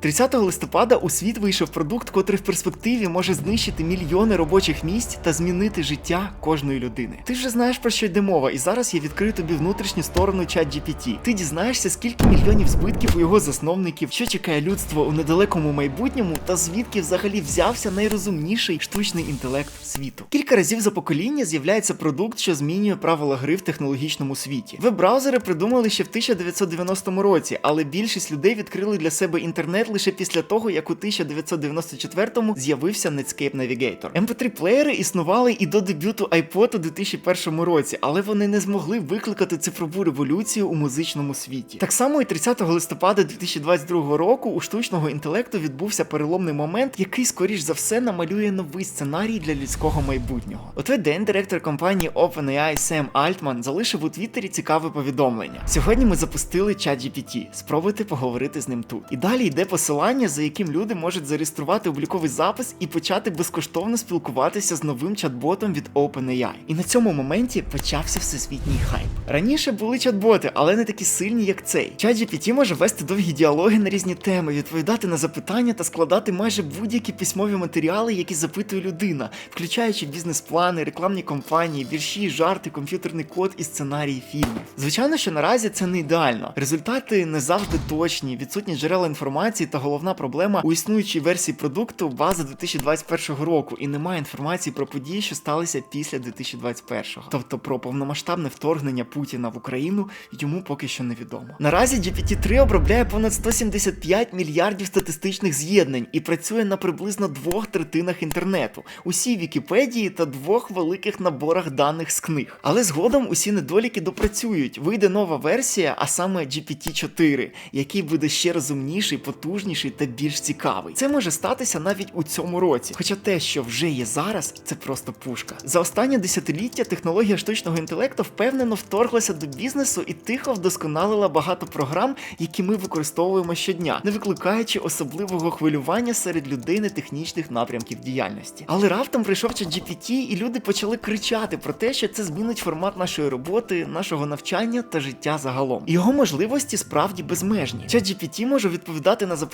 30 листопада у світ вийшов продукт, котрий в перспективі може знищити мільйони робочих місць та змінити життя кожної людини. Ти ж знаєш про що йде мова, і зараз я відкрию тобі внутрішню сторону ChatGPT. Ти дізнаєшся, скільки мільйонів збитків у його засновників, що чекає людство у недалекому майбутньому, та звідки взагалі взявся найрозумніший штучний інтелект світу. Кілька разів за покоління з'являється продукт, що змінює правила гри в технологічному світі. Веб-браузери придумали ще в 1990 році, але більшість людей відкрили для себе інтернет лише після того, як у 1994-му з'явився Netscape Navigator. MP3-плеєри існували і до дебюту iPod у 2001 році, але вони не змогли викликати цифрову революцію у музичному світі. Так само і 30 листопада 2022 року у штучного інтелекту відбувся переломний момент, який, скоріш за все, намалює новий сценарій для людського майбутнього. У той день директор компанії OpenAI Сем Альтман залишив у Твіттері цікаве повідомлення. Сьогодні ми запустили ChatGPT. Спробуйте поговорити з ним тут. І далі йде посилання, за яким люди можуть зареєструвати обліковий запис і почати безкоштовно спілкуватися з новим чат-ботом від OpenAI. І на цьому моменті почався всесвітній хайп. Раніше були чат-боти, але не такі сильні, як цей. ChatGPT може вести довгі діалоги на різні теми, відповідати на запитання та складати майже будь-які письмові матеріали, які запитує людина, включаючи бізнес-плани, рекламні кампанії, вірші, жарти, комп'ютерний код і сценарії фільмів. Звичайно, що наразі це не ідеально. Результати не завжди точні, відсутні джерела інформації та головна проблема у існуючій версії продукту база 2021 року, і немає інформації про події, що сталися після 2021. Тобто про повномасштабне вторгнення Путіна в Україну йому поки що невідомо. Наразі GPT-3 обробляє понад 175 мільярдів статистичних з'єднань і працює на приблизно двох третинах інтернету, усій Вікіпедії та двох великих наборах даних з книг. Але згодом усі недоліки допрацюють. Вийде нова версія, а саме GPT-4, який буде ще розумніший, потужніший та більш цікавий. Це може статися навіть у цьому році. Хоча те, що вже є зараз, це просто пушка. За останнє десятиліття технологія штучного інтелекту впевнено вторглася до бізнесу і тихо вдосконалила багато програм, які ми використовуємо щодня, не викликаючи особливого хвилювання серед людей нетехнічних напрямків діяльності. Але раптом прийшов ChatGPT, і люди почали кричати про те, що це змінить формат нашої роботи, нашого навчання та життя загалом. Його можливості справді безмежні. ChatGPT може відповідати на запитання,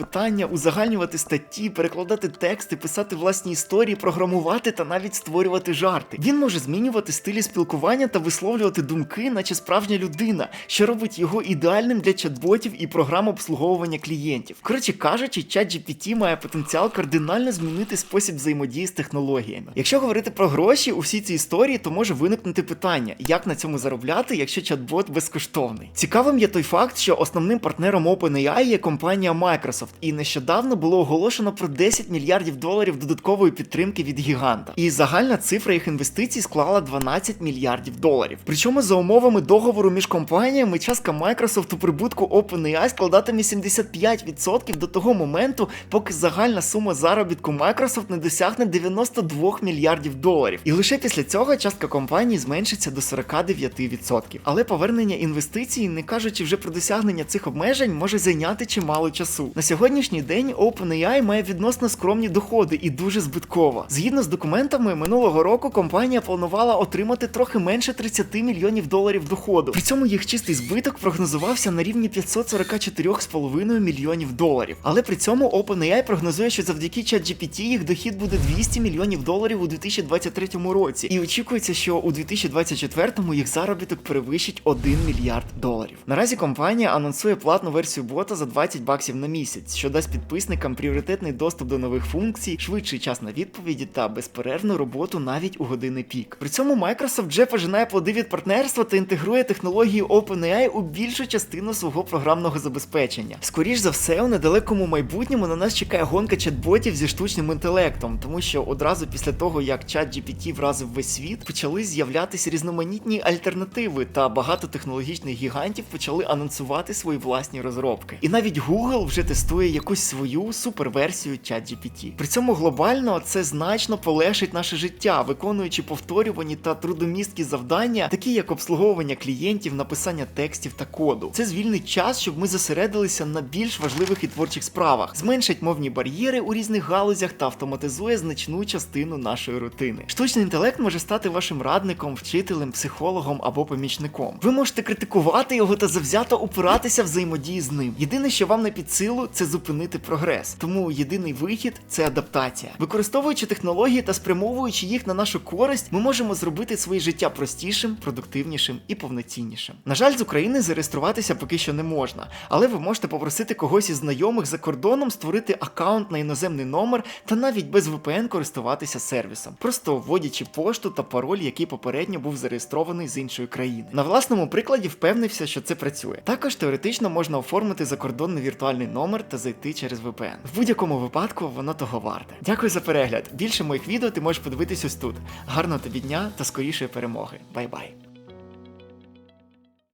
узагальнювати статті, перекладати тексти, писати власні історії, програмувати та навіть створювати жарти. Він може змінювати стилі спілкування та висловлювати думки, наче справжня людина, що робить його ідеальним для чат-ботів і програм обслуговування клієнтів. Коротше кажучи, ChatGPT має потенціал кардинально змінити спосіб взаємодії з технологіями. Якщо говорити про гроші у всій цій історії, то може виникнути питання, як на цьому заробляти, якщо чат-бот безкоштовний. Цікавим є той факт, що основним партнером OpenAI є компанія Microsoft, і нещодавно було оголошено про 10 мільярдів доларів додаткової підтримки від гіганта. І загальна цифра їх інвестицій склала 12 мільярдів доларів. Причому за умовами договору між компаніями частка Microsoft у прибутку OpenAI складатиме 75% до того моменту, поки загальна сума заробітку Microsoft не досягне 92 мільярдів доларів. І лише після цього частка компанії зменшиться до 49%. Але повернення інвестицій, не кажучи вже про досягнення цих обмежень, може зайняти чимало часу. На сьогоднішній день OpenAI має відносно скромні доходи і дуже збиткова. Згідно з документами, минулого року компанія планувала отримати трохи менше 30 мільйонів доларів доходу. При цьому їх чистий збиток прогнозувався на рівні 544,5 мільйонів доларів. Але при цьому OpenAI прогнозує, що завдяки ChatGPT їх дохід буде 200 мільйонів доларів у 2023 році. І очікується, що у 2024 їх заробіток перевищить 1 мільярд доларів. Наразі компанія анонсує платну версію бота за 20 баксів на місяць, що дасть підписникам пріоритетний доступ до нових функцій, швидший час на відповіді та безперервну роботу навіть у години пік. При цьому Microsoft вже пожинає плоди від партнерства та інтегрує технології OpenAI у більшу частину свого програмного забезпечення. Скоріш за все, у недалекому майбутньому на нас чекає гонка чат-ботів зі штучним інтелектом, тому що одразу після того, як ChatGPT вразив весь світ, почали з'являтися різноманітні альтернативи, та багато технологічних гігантів почали анонсувати свої власні розробки. І навіть Google вже тестує якусь свою суперверсію ChatGPT. При цьому глобально це значно полегшить наше життя, виконуючи повторювані та трудомісткі завдання, такі як обслуговування клієнтів, написання текстів та коду. Це звільнить час, щоб ми зосередилися на більш важливих і творчих справах, зменшить мовні бар'єри у різних галузях та автоматизує значну частину нашої рутини. Штучний інтелект може стати вашим радником, вчителем, психологом або помічником. Ви можете критикувати його та завзято упиратися взаємодії з ним. Єдине, що вам не під силу, це зупинити прогрес. Тому єдиний вихід це адаптація. Використовуючи технології та спрямовуючи їх на нашу користь, ми можемо зробити своє життя простішим, продуктивнішим і повноціннішим. На жаль, з України зареєструватися поки що не можна, але ви можете попросити когось із знайомих за кордоном створити аккаунт на іноземний номер та навіть без VPN користуватися сервісом, просто вводячи пошту та пароль, який попередньо був зареєстрований з іншої країни. На власному прикладі впевнився, що це працює. Також теоретично можна оформити закордонний віртуальний номер та зайти через VPN. В будь-якому випадку воно того варте. Дякую за перегляд. Більше моїх відео ти можеш подивитись ось тут. Гарного тобі дня та скорішої перемоги. Бай-бай.